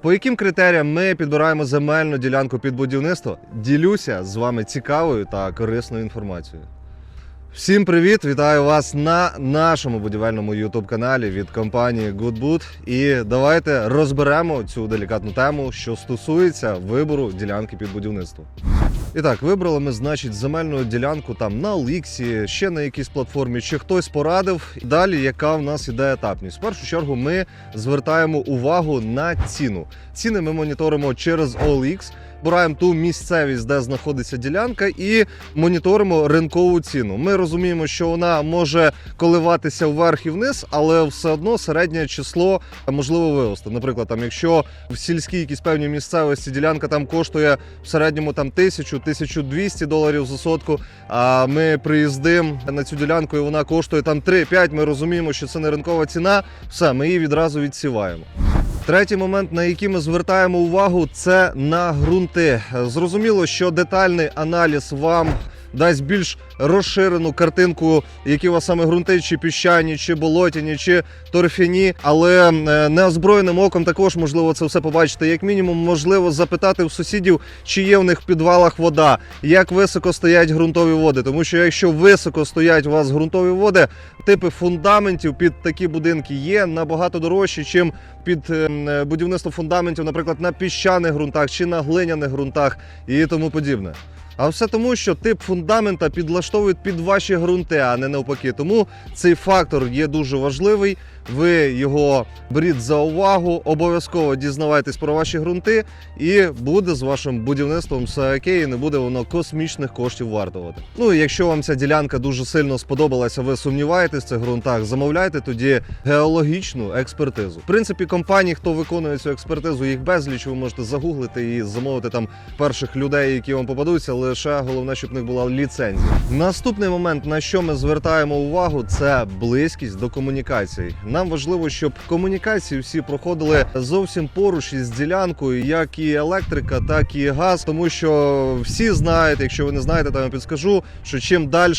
По яким критеріям ми підбираємо земельну ділянку під будівництво? Ділюся з вами цікавою та корисною інформацією. Всім привіт! Вітаю вас на нашому будівельному youtube каналі від компанії Goodboot. І давайте розберемо цю делікатну тему, що стосується вибору ділянки під будівництво. І так, вибрали ми, значить, земельну ділянку там на Ліксі, ще на якійсь платформі, чи хтось порадив. Далі, яка в нас іде етапність? В першу чергу ми звертаємо увагу на ціну. Ціни ми моніторимо через OLX, Бираємо ту місцевість, де знаходиться ділянка, і моніторимо ринкову ціну. Ми розуміємо, що вона може коливатися вверх і вниз, але все одно середнє число можливо вивести. Наприклад, там, якщо в сільській якійсь певній місцевості ділянка там коштує в середньому там 1000-1200 доларів за сотку. А ми приїздимо на цю ділянку, і вона коштує там 3-5, Ми розуміємо, що це не ринкова ціна. Все, ми її відразу відсіваємо. Третій момент, на який ми звертаємо увагу, це на ґрунти. Зрозуміло, що детальний аналіз вам дасть більш розширену картинку, які у вас саме ґрунти, чи піщані, чи болотяні, чи торфяні. Але е, неозброєним оком також можливо це все побачити. Як мінімум, можливо запитати в сусідів, чи є в них в підвалах вода, як високо стоять ґрунтові води. Тому що якщо високо стоять у вас ґрунтові води, типи фундаментів під такі будинки є набагато дорожчі, чим під е, будівництво фундаментів, наприклад, на піщаних ґрунтах чи на глиняних ґрунтах і тому подібне. А все тому, що тип фундамента підлаштовують під ваші ґрунти, а не навпаки. Тому цей фактор є дуже важливий. Ви його беріть за увагу, обов'язково дізнавайтесь про ваші ґрунти, і буде з вашим будівництвом все окей, і не буде воно космічних коштів вартувати. Ну і якщо вам ця ділянка дуже сильно сподобалася, ви сумніваєтесь в цих ґрунтах, замовляйте тоді геологічну експертизу. В принципі, компанії, хто виконує цю експертизу, їх безліч. Ви можете загуглити і замовити там перших людей, які вам попадуться. Лише головне, щоб в них була ліцензія. Наступний момент, на що ми звертаємо увагу, це близькість до комунікацій. Нам важливо, щоб комунікації всі проходили зовсім поруч із ділянкою, як і електрика, так і газ. Тому що всі знають, якщо ви не знаєте, то я вам підскажу, що чим далі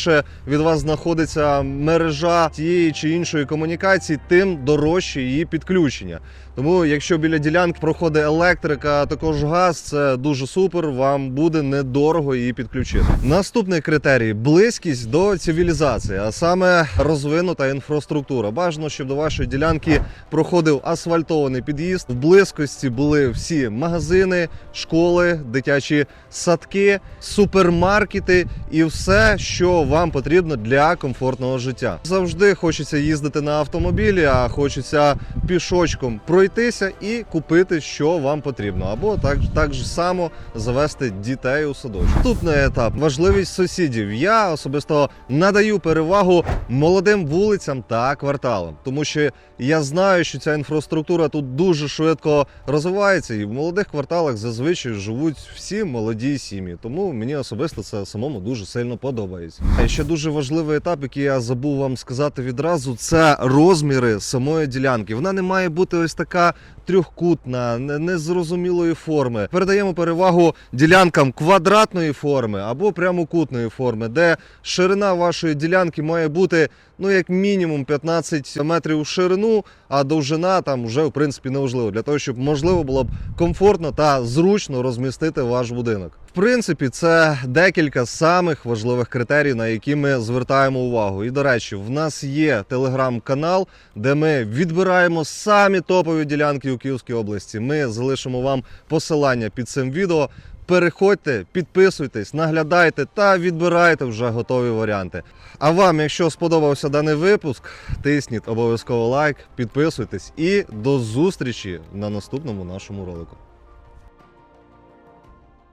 від вас знаходиться мережа тієї чи іншої комунікації, тим дорожче її підключення. Тому, якщо біля ділянки проходить електрика, а також газ, це дуже супер. Вам буде недорого її підключити. Наступний критерій близькість до цивілізації, а саме розвинута інфраструктура. Бажано, щоб до вашої ділянки проходив асфальтований під'їзд. В близькості були всі магазини, школи, дитячі садки, супермаркети і все, що вам потрібно для комфортного життя. Завжди хочеться їздити на автомобілі, а хочеться пішочком пройтися і купити, що вам потрібно, або так, так ж само завести дітей у садочок. Наступний етап важливість сусідів. Я особисто надаю перевагу молодим вулицям та кварталам, тому що я знаю, що ця інфраструктура тут дуже швидко розвивається, і в молодих кварталах зазвичай живуть всі молоді сім'ї. Тому мені особисто це самому дуже сильно подобається. І ще дуже важливий етап, який я забув вам сказати відразу, це розміри самої ділянки. Вона не має бути ось така трьохкутна, незрозумілої форми. Передаємо перевагу ділянкам квадратної форми або прямокутної форми, де ширина вашої ділянки має бути ну як мінімум 15 метрів у ширину, а довжина там вже в принципі не важливо для того, щоб можливо було б комфортно та зручно розмістити ваш будинок. Принципі, це декілька самих важливих критерій, на які ми звертаємо увагу. І до речі, в нас є телеграм-канал, де ми відбираємо самі топові ділянки у Київській області. Ми залишимо вам посилання під цим відео. Переходьте, підписуйтесь, наглядайте та відбирайте вже готові варіанти. А вам, якщо сподобався даний випуск, тисніть обов'язково лайк, підписуйтесь і до зустрічі на наступному нашому ролику.